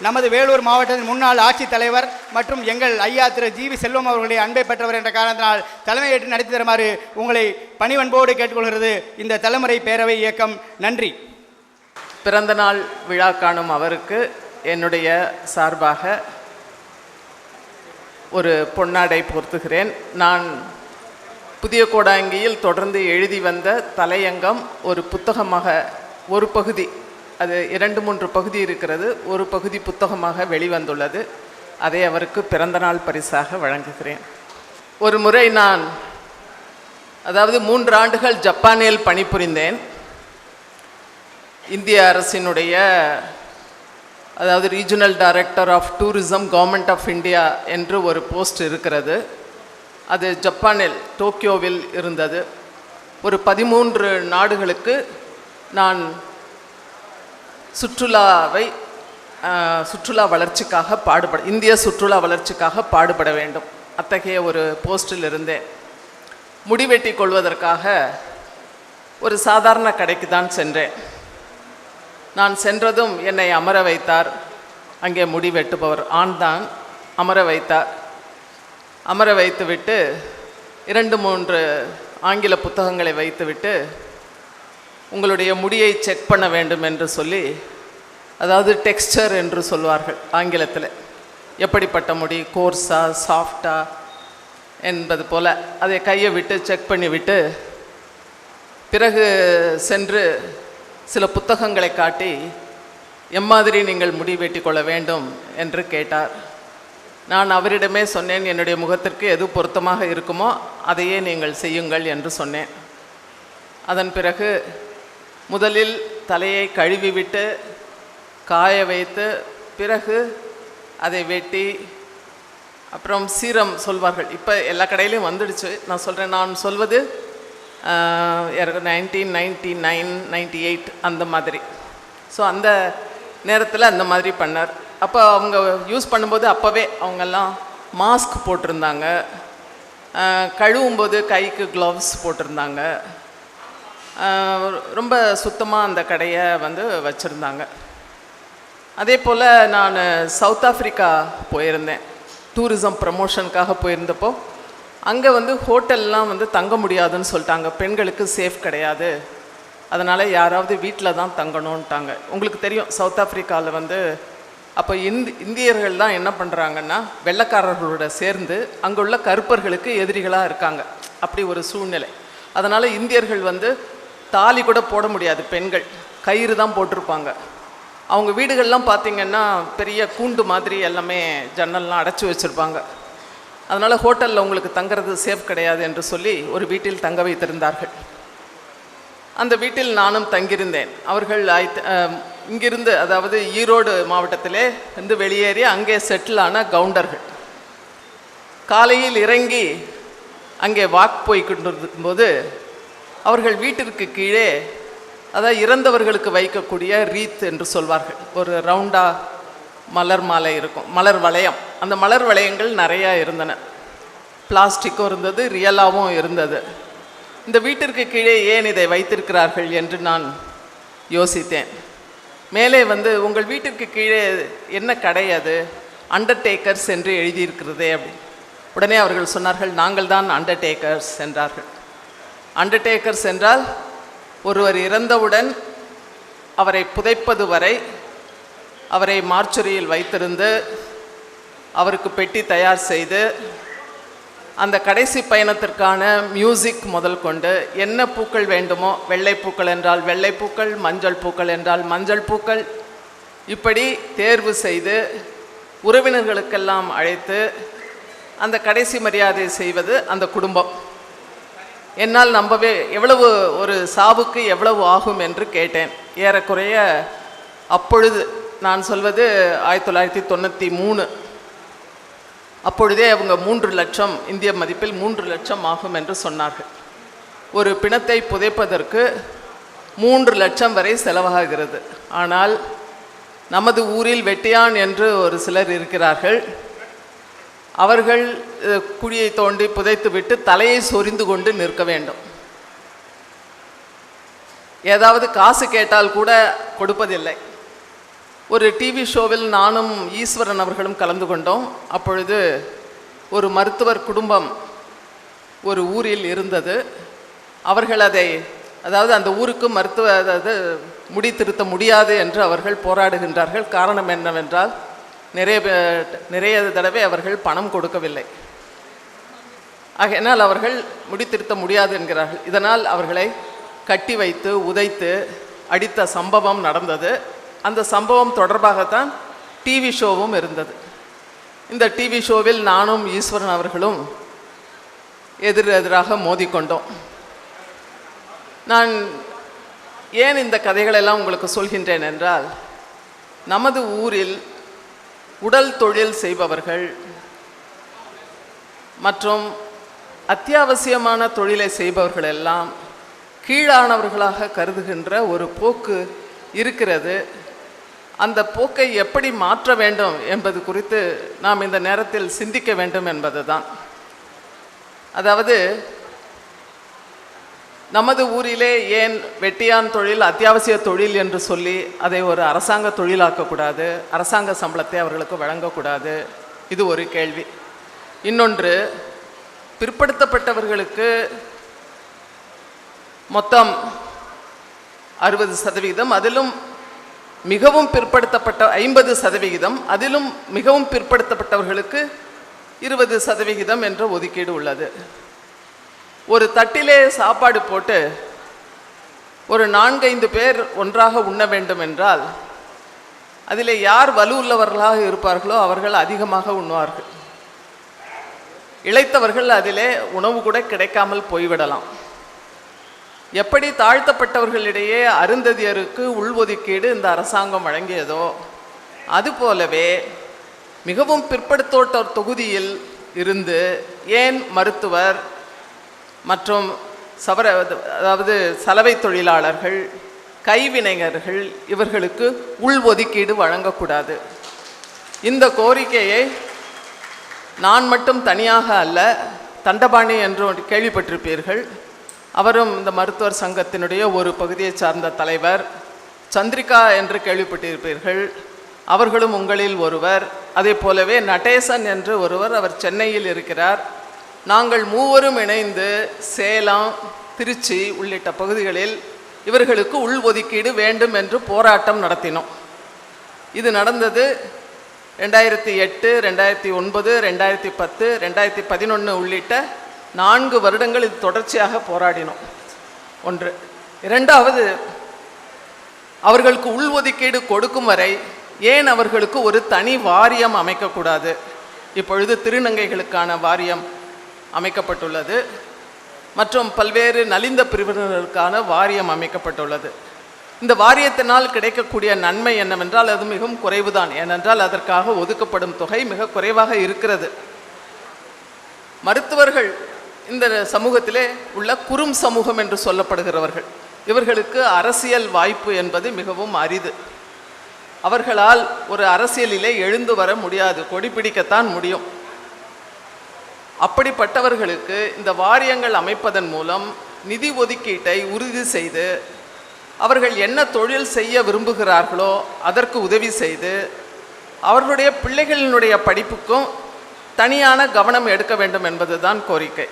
நமது வேலூர் மாவட்டத்தின் முன்னாள் ஆட்சித் தலைவர் மற்றும் எங்கள் ஐயா திரு ஜி வி செல்வம் அவர்களுடைய அன்பை பெற்றவர் என்ற காரணத்தினால் தலைமையேற்று நடத்தி தருமாறு உங்களை பணிவன்போடு கேட்டுக்கொள்கிறது. இந்த தலைமுறை பேரவை இயக்கம். நன்றி. பிறந்தநாள் விழா காணும் அவருக்கு என்னுடைய சார்பாக ஒரு பொன்னாடை பொருத்துகிறேன். நான் புதிய கோடாங்கியில் தொடர்ந்து எழுதி வந்த தலையங்கம் ஒரு புத்தகமாக ஒரு பகுதி அது இரண்டு மூன்று பகுதி இருக்கிறது. ஒரு பகுதி புத்தகமாக வெளிவந்துள்ளது. அதை அவருக்கு பிறந்தநாள் பரிசாக வழங்குகிறேன். ஒரு முறை நான் அதாவது மூன்று ஆண்டுகள் ஜப்பானில் பணிபுரிந்தேன். இந்திய அரசினுடைய அதாவது regional director of tourism government of India என்று ஒரு போஸ்ட் இருக்கிறது. அது ஜப்பானில் டோக்கியோவில் இருந்தது. ஒரு பதிமூன்று நாடுகளுக்கு நான் சுற்றுலாவை சுற்றுலா வளர்ச்சிக்காக பாடுபட இந்திய சுற்றுலா வளர்ச்சிக்காக பாடுபட வேண்டும். அத்தகைய ஒரு போஸ்டில் இருந்தேன் முடிவெட்டி கொள்வதற்காக ஒரு சாதாரண கடைக்கு தான் சென்றேன். நான் சென்றதும் என்னை அமர வைத்தார். அங்கே முடி வெட்டுபவர் ஆண் தான் அமர வைத்தார். அமர வைத்துவிட்டு இரண்டு மூன்று ஆங்கில புத்தகங்களை வைத்துவிட்டு உங்களுடைய முடியை செக் பண்ண வேண்டும் என்று சொல்லி அதாவது டெக்ஸ்சர் என்று சொல்வார்கள் ஆங்கிலத்தில். எப்படிப்பட்ட முடி? கோர்ஸா சாஃப்டா என்பது போல். அதை கையை விட்டு செக் பண்ணிவிட்டு பிறகு சென்று சில புத்தகங்களை காட்டி எம்மாதிரி நீங்கள் முடி வெட்டிக் கொள்ள வேண்டும்? என்று கேட்டார். நான் அவரிடமே சொன்னேன் என்னுடைய முகத்திற்கு எது பொருத்தமாக இருக்குமோ அதையே நீங்கள் செய்யுங்கள் என்று சொன்னேன். அதன் பிறகு முதலில் தலையை கழுவிவிட்டு காய வைத்து பிறகு அதை வெட்டி அப்புறம் சீரம் சொல்வார்கள். இப்போ எல்லா கடையிலையும் வந்துடுச்சு. நான் சொல்கிறேன் நான் சொல்வது nineteen ninety nine ninety eight அந்த மாதிரி. ஸோ அந்த நேரத்தில் அந்த மாதிரி பண்ணார். அப்போ அவங்க யூஸ் பண்ணும்போது அப்போவே அவங்கெல்லாம் மாஸ்க் போட்டிருந்தாங்க. கழுவும்போது கைக்கு க்ளவ்ஸ் போட்டிருந்தாங்க. ரொம்ப சுத்தமாக அந்த கடையை வந்து வச்சுருந்தாங்க. அதே போல் நான் சவுத் ஆஃப்ரிக்கா போயிருந்தேன். டூரிசம் ப்ரமோஷனுக்காக போயிருந்தப்போ அங்கே வந்து ஹோட்டல்லாம் வந்து தங்க முடியாதுன்னு சொல்லிட்டாங்க. பெண்களுக்கு சேஃப் கிடையாது. அதனால் யாராவது வீட்டில் தான் தங்கணுன்ட்டாங்க உங்களுக்கு தெரியும் சவுத் ஆஃப்ரிக்காவில் வந்து அப்போ இந்தி இந்தியர்கள் தான் என்ன பண்ணுறாங்கன்னா வெள்ளைக்காரர்களோட சேர்ந்து அங்கே உள்ள கருப்பர்களுக்கு எதிரிகளாக இருக்காங்க. அப்படி ஒரு சூழ்நிலை. அதனால் இந்தியர்கள் வந்து தாலி கூட போட முடியாது பெண்கள். கயிறு தான் போட்டிருப்பாங்க. அவங்க வீடுகள்லாம் பார்த்திங்கன்னா பெரிய கூண்டு மாதிரி எல்லாமே ஜன்னல்லாம் அடைச்சி வச்சுருப்பாங்க. அதனால் ஹோட்டலில் உங்களுக்கு தங்குறது சேஃப் கிடையாது என்று சொல்லி ஒரு வீட்டில் தங்க வைத்திருந்தார்கள். அந்த வீட்டில் நானும் தங்கியிருந்தேன். அவர்கள் இங்கிருந்து அதாவது ஈரோடு மாவட்டத்திலே வந்து வெளியேறி அங்கே செட்டில் ஆன கவுண்டர்கள். காலையில் இறங்கி அங்கே வாக் போய் கொண்டிருக்கும்போது அவர்கள் வீட்டிற்கு கீழே அதாவது இறந்தவர்களுக்கு வைக்கக்கூடிய ரீத் என்று சொல்வார்கள். ஒரு ரவுண்டாக மலர் மாலை இருக்கும் மலர் வளையம். அந்த மலர் வளையங்கள் நிறையா இருந்தன. பிளாஸ்டிக்கும் இருந்தது ரியலாகவும் இருந்தது. இந்த வீட்டிற்கு கீழே ஏன் இதை வைத்திருக்கிறார்கள் என்று நான் யோசித்தேன். மேலே வந்து உங்கள் வீட்டிற்கு கீழே என்ன கடை அது? அண்டர்டேக்கர்ஸ் என்று எழுதியிருக்கிறதே அப்படி உடனே அவர்கள் சொன்னார்கள் நாங்கள் தான் அண்டர்டேக்கர்ஸ் என்றார்கள். அண்டர்டேக்கர்ஸ் என்றால் ஒருவர் இறந்தவுடன் அவரை புதைப்பது வரை அவரை மார்ச்சுரியில் வைத்திருந்து அவருக்கு பெட்டி தயார் செய்து அந்த கடைசி பயணத்திற்கான மியூசிக் முதல் கொண்டு என்ன பூக்கள் வேண்டுமோ வெள்ளை பூக்கள் என்றால் வெள்ளை பூக்கள் மஞ்சள் பூக்கள் என்றால் மஞ்சள் பூக்கள் இப்படி தேர்வு செய்து உறவினர்களுக்கெல்லாம் அழைத்து அந்த கடைசி மரியாதை செய்வது அந்த குடும்பம். என்னால் நம்பவே எவ்வளவு ஒரு சாவுக்கு எவ்வளவு ஆகும் என்று கேட்டேன். ஏறக்குறைய அப்பொழுது நான் சொல்வது ஆயிரத்தி தொள்ளாயிரத்தி தொண்ணூற்றி மூணு. அப்பொழுதே அவங்க மூன்று லட்சம் இந்திய மதிப்பில் மூன்று லட்சம் ஆகும் என்று சொன்னார்கள். ஒரு பிணத்தை புதைப்பதற்கு மூன்று லட்சம் வரை செலவாகிறது. ஆனால் நமது ஊரில் வெட்டியான் என்று ஒரு சிலர் இருக்கிறார்கள். அவர்கள் குழியை தோண்டி புதைத்துவிட்டு தலையை சொரிந்து கொண்டு நிற்க வேண்டும். ஏதாவது காசு கேட்டால் கூட கொடுப்பதில்லை. ஒரு டிவி ஷோவில் நானும் ஈஸ்வரன் அவர்களும் கலந்து கொண்டோம். அப்பொழுது ஒரு மருத்துவர் குடும்பம் ஒரு ஊரில் இருந்தது. அவர்கள் அதை அதாவது அந்த ஊருக்கு மருத்துவ அதாவது முடி திருத்த முடியாது என்று அவர்கள் போராடுகின்றார்கள். காரணம் என்னவென்றால் நிறைய பே- நிறைய தடவை அவர்கள் பணம் கொடுக்கவில்லை. ஆகையினால் அவர்கள் முடித்திருத்த முடியாது என்கிறார்கள். இதனால் அவர்களை கட்டி வைத்து உதைத்து அடித்த சம்பவம் நடந்தது. அந்த சம்பவம் தொடர்பாகத்தான் டிவி ஷோவும் இருந்தது. இந்த டிவி ஷோவில் நானும் ஈஸ்வரன் அவர்களும் எதிர் எதிராக மோதிக்கொண்டோம். நான் ஏன் இந்த கதைகளெல்லாம் உங்களுக்கு சொல்கின்றேன் என்றால் நமது ஊரில் உடல் தொழில் செய்பவர்கள் மற்றும் அத்தியாவசியமான தொழிலை செய்பவர்கள் எல்லாம் கீழானவர்களாக கருதுகின்ற ஒரு போக்கு இருக்கிறது. அந்த போக்கை எப்படி மாற்ற வேண்டும் என்பது குறித்து நாம் இந்த நேரத்தில் சிந்திக்க வேண்டும் என்பது தான் அதாவது நமது ஊரிலே ஏன் வெட்டியான் தொழில் அத்தியாவசிய தொழில் என்று சொல்லி அதை ஒரு அரசாங்க தொழிலாக்கக்கூடாது அரசாங்க சம்பளத்தை அவர்களுக்கு வழங்கக்கூடாது? இது ஒரு கேள்வி. இன்னொன்று பிற்படுத்தப்பட்டவர்களுக்கு மொத்தம் அறுபது சதவிகிதம் அதிலும் மிகவும் பிற்படுத்தப்பட்ட ஐம்பது சதவிகிதம் அதிலும் மிகவும் பிற்படுத்தப்பட்டவர்களுக்கு இருபது சதவிகிதம் என்ற ஒதுக்கீடு உள்ளது. ஒரு தட்டிலே சாப்பாடு போட்டு ஒரு நான்கைந்து பேர் ஒன்றாக உண்ண வேண்டும் என்றால் அதிலே யார் வலு உள்ளவர்களாக இருப்பார்களோ அவர்கள் அதிகமாக உண்ணுவார்கள். இழைத்தவர்கள் அதிலே உணவு கூட கிடைக்காமல் போய்விடலாம். எப்படி தாழ்த்தப்பட்டவர்களிடையே அருந்ததியருக்கு உள்ஒதுக்கீடு இந்த அரசாங்கம் வழங்கியதோ அதுபோலவே மிகவும் பிற்படுத்தோட்டோர் தொகுதியில் இருந்து ஏன் மருத்துவர் மற்றும் சவர அதாவது சலவை தொழிலாளர்கள் கைவினைஞர்கள் இவர்களுக்கு உள்ஒதுக்கீடு வழங்கக்கூடாது. இந்த கோரிக்கையை நான் மட்டும் தனியாக அல்ல தண்டபாணி என்று கேள்விப்பட்டிருப்பீர்கள். அவரும் இந்த மருத்துவர் சங்கத்தினுடைய ஒரு பகுதியை சார்ந்த தலைவர். சந்திரிகா என்று கேள்விப்பட்டிருப்பீர்கள். அவர்களும் உங்களில் ஒருவர். அதே போலவே நடேசன் என்று ஒருவர் அவர் சென்னையில் இருக்கிறார். நாங்கள் மூவரும் இணைந்து சேலம் திருச்சி உள்ளிட்ட பகுதிகளில் இவர்களுக்கு உள்ஒதுக்கீடு வேண்டும் என்று போராட்டம் நடத்தினோம். இது நடந்தது ரெண்டாயிரத்தி எட்டு ரெண்டாயிரத்தி ஒன்பது ரெண்டாயிரத்தி பத்து ரெண்டாயிரத்தி பதினொன்று உள்ளிட்ட நான்கு வருடங்கள் இது தொடர்ச்சியாக போராடினோம். ஒன்று. இரண்டாவது அவர்களுக்கு உள்ஒதுக்கீடு கொடுக்கும் வரை ஏன் அவர்களுக்கு ஒரு தனி வாரியம் அமைக்கக்கூடாது? இப்பொழுது திருநங்கைகளுக்கான வாரியம் அமைக்கப்பட்டுள்ளது. மற்றும் பல்வேறு நலிந்த பிரிவினருக்கான வாரியம் அமைக்கப்பட்டுள்ளது. இந்த வாரியத்தினால் கிடைக்கக்கூடிய நன்மை என்னவென்றால் அது மிகவும் குறைவுதான். ஏனென்றால் அதற்காக ஒதுக்கப்படும் தொகை மிக குறைவாக இருக்கிறது. மருத்துவர்கள் இந்த சமூகத்திலே உள்ள குறும் சமூகம் என்று சொல்லப்படுகிறவர்கள். இவர்களுக்கு அரசியல் வாய்ப்பு என்பது மிகவும் அரிது. அவர்களால் ஒரு அரசியலிலே எழுந்து வர முடியாது. கொடி பிடிக்கத்தான் முடியும். அப்படிப்பட்டவர்களுக்கு இந்த வாரியங்கள் அமைப்பதன் மூலம் நிதி ஒதுக்கீட்டை உறுதி செய்து அவர்கள் என்ன தொழில் செய்ய விரும்புகிறார்களோ அதற்கு உதவி செய்து அவர்களுடைய பிள்ளைகளினுடைய படிப்புக்கும் தனியான கவனம் எடுக்க வேண்டும் என்பதுதான் கோரிக்கை.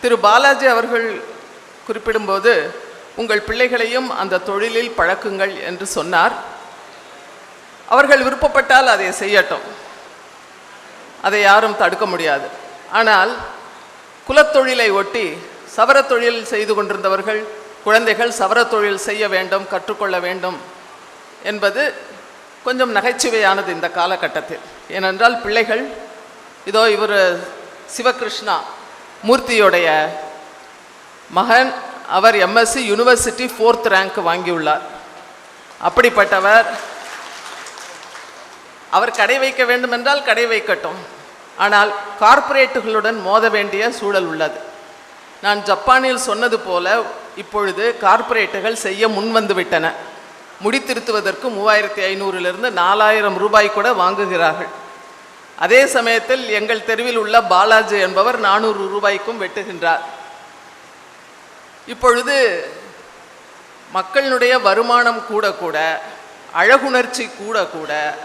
திரு பாலாஜி அவர்கள் குறிப்பிடும்போது உங்கள் பிள்ளைகளையும் அந்த தொழிலில் பழக்குங்கள் என்று சொன்னார். அவர்கள் விருப்பப்பட்டால் அதை செய்யட்டும். அதை யாரும் தடுக்க முடியாது. ஆனால் குலத்தொழிலை ஒட்டி சவர தொழில் செய்து கொண்டிருந்தவர்கள் குழந்தைகள் சவர தொழில் செய்ய வேண்டும் கற்றுக்கொள்ள வேண்டும் என்பது கொஞ்சம் நகைச்சுவையானது இந்த காலகட்டத்தில். ஏனென்றால் பிள்ளைகள் இதோ இவர் சிவகிருஷ்ணா மூர்த்தியுடைய மகன் அவர் எம்எஸ்சி யூனிவர்சிட்டி ஃபோர்த் ரேங்க் வாங்கியுள்ளார். அப்படிப்பட்டவர் அவர் கடை வைக்க வேண்டுமென்றால் கடை வைக்கட்டும். ஆனால் கார்ப்பரேட்டுகளுடன் மோத வேண்டிய சூழல் உள்ளது. நான் ஜப்பானில் சொன்னது போல இப்பொழுது கார்ப்பரேட்டுகள் செய்ய முன்வந்துவிட்டன. முடித்திருத்துவதற்கு மூவாயிரத்தி ஐநூறிலிருந்து நாலாயிரம் ரூபாய் கூட வாங்குகிறார்கள். அதே சமயத்தில் எங்கள் தெருவில் உள்ள பாலாஜி என்பவர் நானூறு ரூபாய்க்கும் வெட்டுகின்றார். இப்பொழுது மக்களுடைய வருமானம் கூட கூட அழகுணர்ச்சி கூட கூட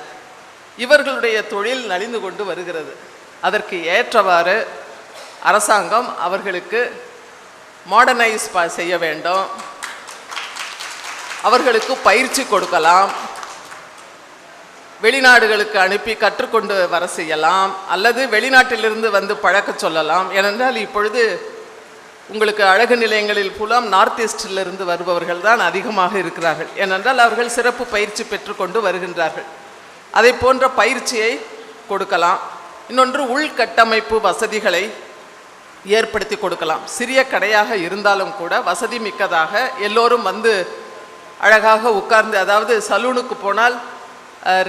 இவர்களுடைய தொழில் நலிந்து கொண்டு வருகிறது. அதற்கு ஏற்றவாறு அரசாங்கம் அவர்களுக்கு மாடர்னைஸ் செய்ய வேண்டும். அவர்களுக்கு பயிற்சி கொடுக்கலாம். வெளிநாடுகளுக்கு அனுப்பி கற்றுக்கொண்டு வர செய்யலாம். அல்லது வெளிநாட்டிலிருந்து வந்து பழக்க சொல்லலாம். ஏனென்றால் இப்பொழுது உங்களுக்கு அழகு நிலையங்களில் புலம் நார்த் ஈஸ்டிலிருந்து வருபவர்கள் தான் அதிகமாக இருக்கிறார்கள். ஏனென்றால் அவர்கள் சிறப்பு பயிற்சி பெற்றுக்கொண்டு வருகின்றார்கள். அதை போன்ற பயிற்சியை கொடுக்கலாம். இன்னொன்று உள்கட்டமைப்பு வசதிகளை ஏற்படுத்தி கொடுக்கலாம். சிறிய கடையாக இருந்தாலும் கூட வசதி மிக்கதாக எல்லோரும் வந்து அழகாக உட்கார்ந்து அதாவது சலூனுக்கு போனால்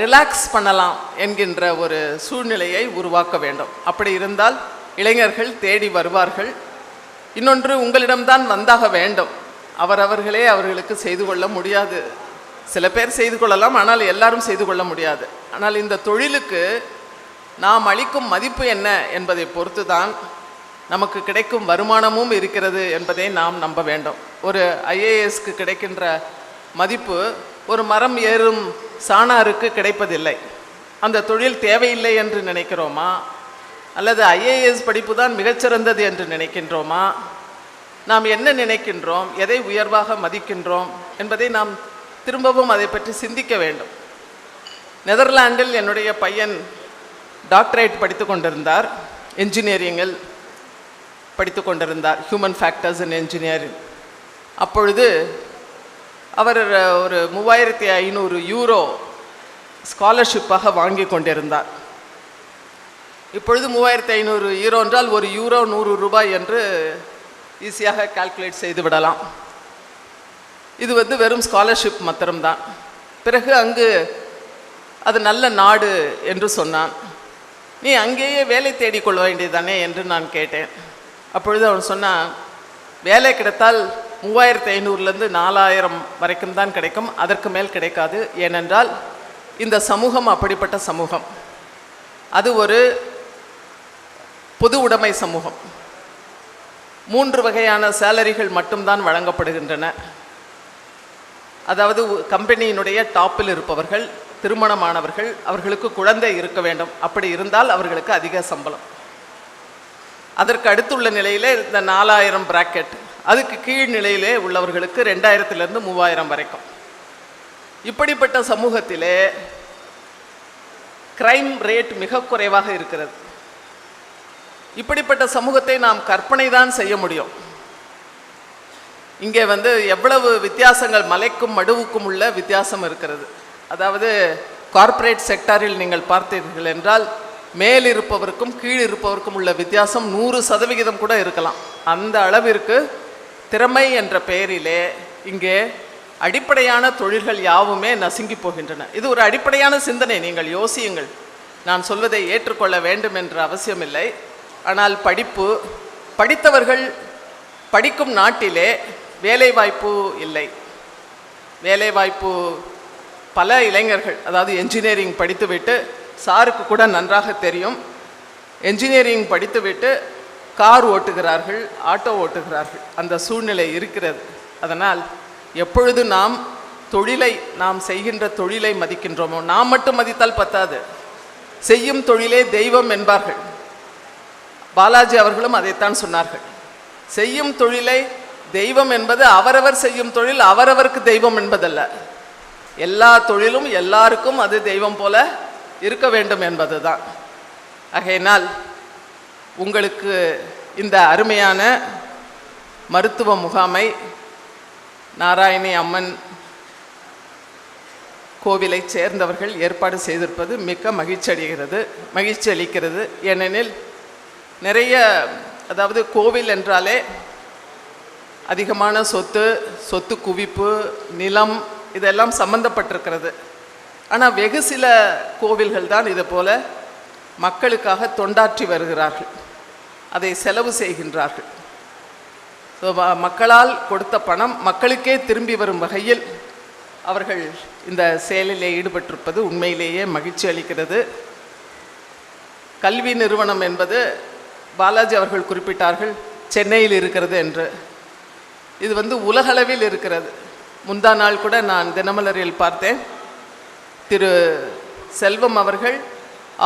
ரிலாக்ஸ் பண்ணலாம் என்கின்ற ஒரு சூழ்நிலையை உருவாக்க வேண்டும். அப்படி இருந்தால் இளைஞர்கள் தேடி வருவார்கள். இன்னொன்று உங்களிடம்தான் வந்தாக வேண்டும். அவரவர்களே அவர்களுக்கு செய்து கொள்ள முடியாது. சில பேர் செய்து கொள்ளலாம் ஆனால் எல்லாரும் செய்து கொள்ள முடியாது. ஆனால் இந்த தொழிலுக்கு நாம் அளிக்கும் மதிப்பு என்ன என்பதை பொறுத்து தான் நமக்கு கிடைக்கும் வருமானமும் இருக்கிறது என்பதை நாம் நம்ப வேண்டும். ஒரு ஐஏஎஸ்க்கு கிடைக்கின்ற மதிப்பு ஒரு மரம் ஏறும் சாணாருக்கு கிடைப்பதில்லை. அந்த தொழில் தேவையில்லை என்று நினைக்கிறோமா? அல்லது ஐஏஎஸ் படிப்பு தான் மிகச்சிறந்தது என்று நினைக்கின்றோமா? நாம் என்ன நினைக்கின்றோம்? எதை உயர்வாக மதிக்கின்றோம்? என்பதை நாம் திரும்பவும் அதை பற்றி சிந்திக்க வேண்டும். நெதர்லாண்டில் என்னுடைய பையன் டாக்டரேட் படித்து கொண்டிருந்தார். என்ஜினியரிங்கில் படித்து கொண்டிருந்தார். ஹியூமன் ஃபேக்டர்ஸ் இன் என்ஜினியரிங் அப்பொழுது அவர் ஒரு மூவாயிரத்தி ஐநூறு யூரோ ஸ்காலர்ஷிப்பாக வாங்கி கொண்டிருந்தார். இப்பொழுது மூவாயிரத்தி ஐநூறு யூரோ என்றால் ஒரு யூரோ நூறு ரூபாய் என்று ஈஸியாக கால்குலேட் செய்து விடலாம். இது வந்து வெறும் ஸ்காலர்ஷிப் மாத்திரம்தான். பிறகு அங்கு அது நல்ல நாடு என்று சொன்னான். நீ அங்கேயே வேலை தேடிக்கொள்ள வேண்டியதானே என்று நான் கேட்டேன். அப்பொழுது அவன் சொன்னான் வேலை கிடைத்தால் மூவாயிரத்தி ஐநூறுலேருந்து நாலாயிரம் வரைக்கும் தான் கிடைக்கும் அதற்கு மேல் கிடைக்காது. ஏனென்றால் இந்த சமூகம் அப்படிப்பட்ட சமூகம். அது ஒரு பொது உடைமை சமூகம். மூன்று வகையான சேலரிகள் மட்டும்தான் வழங்கப்படுகின்றன. அதாவது கம்பெனியினுடைய டாப்பில் இருப்பவர்கள் திருமணமானவர்கள் அவர்களுக்கு குழந்தை இருக்க வேண்டும். அப்படி இருந்தால் அவர்களுக்கு அதிக சம்பளம். அதற்கு அடுத்துள்ள நிலையிலே இந்த நாலாயிரம் பிராக்கெட் அதுக்கு கீழ் நிலையிலே உள்ளவர்களுக்கு ரெண்டாயிரத்துலேருந்து மூவாயிரம் வரைக்கும். இப்படிப்பட்ட சமூகத்திலே கிரைம் ரேட் மிக குறைவாக இருக்கிறது. இப்படிப்பட்ட சமூகத்தை நாம் கற்பனை தான் செய்ய முடியும். இங்கே வந்து எவ்வளவு வித்தியாசங்கள் மலைக்கும் மடுவுக்கும் உள்ள வித்தியாசம் இருக்கிறது. அதாவது கார்ப்பரேட் செக்டாரில் நீங்கள் பார்த்தீர்கள் என்றால் மேல் இருப்பவருக்கும் கீழ் இருப்பவருக்கும் உள்ள வித்தியாசம் நூறு சதவிகிதம் கூட இருக்கலாம். அந்த அளவிற்கு திறமை என்ற பெயரிலே இங்கே அடிப்படையான தொழில்கள் யாவுமே நசுங்கி போகின்றன. இது ஒரு அடிப்படையான சிந்தனை நீங்கள் யோசியுங்கள். நான் சொல்வதை ஏற்றுக்கொள்ள வேண்டும் என்ற அவசியமில்லை. ஆனால் படிப்பு படித்தவர்கள் படிக்கும் நாட்டிலே வேலைவாய்ப்பு இல்லை. வேலைவாய்ப்பு பல இளைஞர்கள் அதாவது என்ஜினியரிங் படித்துவிட்டு சாருக்கு கூட நன்றாக தெரியும். என்ஜினியரிங் படித்துவிட்டு கார் ஓட்டுகிறார்கள் ஆட்டோ ஓட்டுகிறார்கள். அந்த சூழ்நிலை இருக்கிறது. அதனால் எப்பொழுது நாம் தொழிலை நாம் செய்கின்ற தொழிலை மதிக்கின்றோமோ நாம் மட்டும் மதித்தால் பத்தாது. செய்யும் தொழிலே தெய்வம் என்பார்கள். பாலாஜி அவர்களும் அதைத்தான் சொன்னார்கள். செய்யும் தொழிலை தெய்வம் என்பது அவரவர் செய்யும் தொழில் அவரவருக்கு தெய்வம் என்பதல்ல. எல்லா தொழிலும் எல்லாருக்கும் அது தெய்வம் போல இருக்க வேண்டும் என்பது தான் ஆகையினால் உங்களுக்கு இந்த அருமையான மருத்துவ முகாமை நாராயணி அம்மன் கோவிலை சேர்ந்தவர்கள் ஏற்பாடு செய்திருப்பது மிக்க மகிழ்ச்சி அடைகிறது மகிழ்ச்சி அளிக்கிறது. ஏனெனில் நிறைய அதாவது கோவில் என்றாலே அதிகமான சொத்து சொத்து குவிப்பு நிலம் இதெல்லாம் சம்பந்தப்பட்டிருக்கிறது. ஆனால் வெகு சில கோவில்கள் தான் இது போல மக்களுக்காக தொண்டாற்றி வருகிறார்கள். அதை செலவு செய்கின்றார்கள். ஸோ மக்களால் கொடுத்த பணம் மக்களுக்கே திரும்பி வரும் வகையில் அவர்கள் இந்த செயலிலே ஈடுபட்டிருப்பது உண்மையிலேயே மகிழ்ச்சி அளிக்கிறது. கல்வி நிறுவனம் என்பது பாலாஜி அவர்கள் குறிப்பிட்டார்கள் சென்னையில் இருக்கிறது என்று. இது வந்து உலகளவில் இருக்கிறது. முந்தா நாள் கூட நான் தினமலரில் பார்த்தேன். திரு செல்வம் அவர்கள்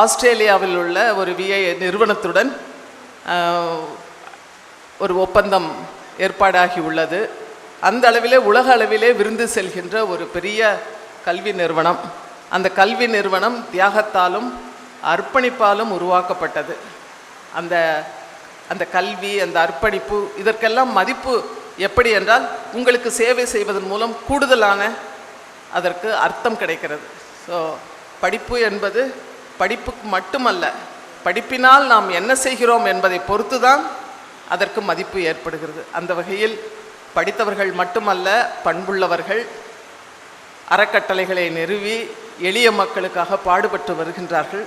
ஆஸ்திரேலியாவில் உள்ள ஒரு விஐ நிறுவனத்துடன் ஒரு ஒப்பந்தம் ஏற்பாடாகி உள்ளது. அந்த அளவிலே உலக அளவிலே விருந்து செல்கின்ற ஒரு பெரிய கல்வி நிறுவனம். அந்த கல்வி நிறுவனம் தியாகத்தாலும் அர்ப்பணிப்பாலும் உருவாக்கப்பட்டது. அந்த அந்த கல்வி அந்த அர்ப்பணிப்பு இதற்கெல்லாம் மதிப்பு எப்படி என்றால் உங்களுக்கு சேவை செய்வதன் மூலம் கூடுதலான அதற்கு அர்த்தம் கிடைக்கிறது. ஸோ படிப்பு என்பது படிப்புக்கு மட்டுமல்ல படிப்பினால் நாம் என்ன செய்கிறோம் என்பதை பொறுத்து தான் அதற்கு மதிப்பு ஏற்படுகிறது. அந்த வகையில் படித்தவர்கள் மட்டுமல்ல பண்புள்ளவர்கள் அறக்கட்டளைகளை நிறுவி எளிய மக்களுக்காக பாடுபட்டு வருகின்றார்கள்.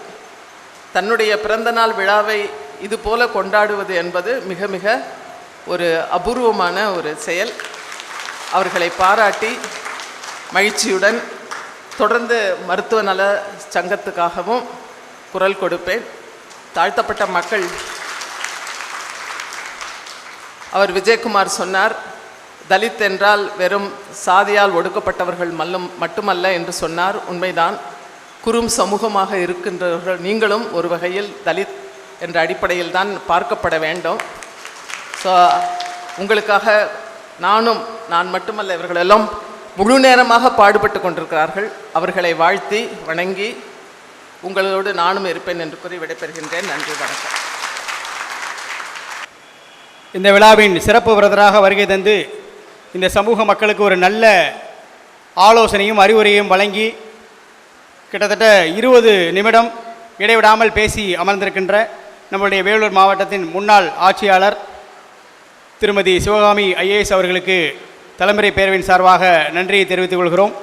தன்னுடைய பிறந்தநாள் விழாவை இது போல கொண்டாடுவது என்பது மிக மிக ஒரு அபூர்வமான ஒரு செயல். அவர்களை பாராட்டி மகிழ்ச்சியுடன் தொடர்ந்து மருத்துவ நல சங்கத்துக்காகவும் குரல் கொடுப்பேன். தாழ்த்தப்பட்ட மக்கள் அவர் விஜயகுமார் சொன்னார் தலித் என்றால் வெறும் சாதியால் ஒடுக்கப்பட்டவர்கள் மல்லும் மட்டுமல்ல என்று சொன்னார். உண்மைதான். குறும் சமூகமாக இருக்கின்றவர்கள் நீங்களும் ஒரு வகையில் தலித் என்ற அடிப்படையில் தான் பார்க்கப்பட வேண்டும். ஸோ உங்களுக்காக நானும் நான் மட்டுமல்ல இவர்களெல்லாம் முழு நேரமாக பாடுபட்டு கொண்டிருக்கிறார்கள். அவர்களை வாழ்த்தி வணங்கி உங்களோடு நானும் இருப்பேன் என்று கூறி விடைபெறுகின்றேன். நன்றி வணக்கம். இந்த விழாவின் சிறப்பு விரதராக வருகை தந்து இந்த சமூக மக்களுக்கு ஒரு நல்ல ஆலோசனையும் அறிவுரையும் வழங்கி கிட்டத்தட்ட இருபது நிமிடம் இடைவிடாமல் பேசி அமர்ந்திருக்கின்ற நம்முடைய வேலூர் மாவட்டத்தின் முன்னாள் ஆட்சியாளர் திருமதி சிவகாமி ஐஏஎஸ் அவர்களுக்கு தலைமுறை பேரவையின் சார்பாக நன்றியை தெரிவித்துக் கொள்கிறோம்.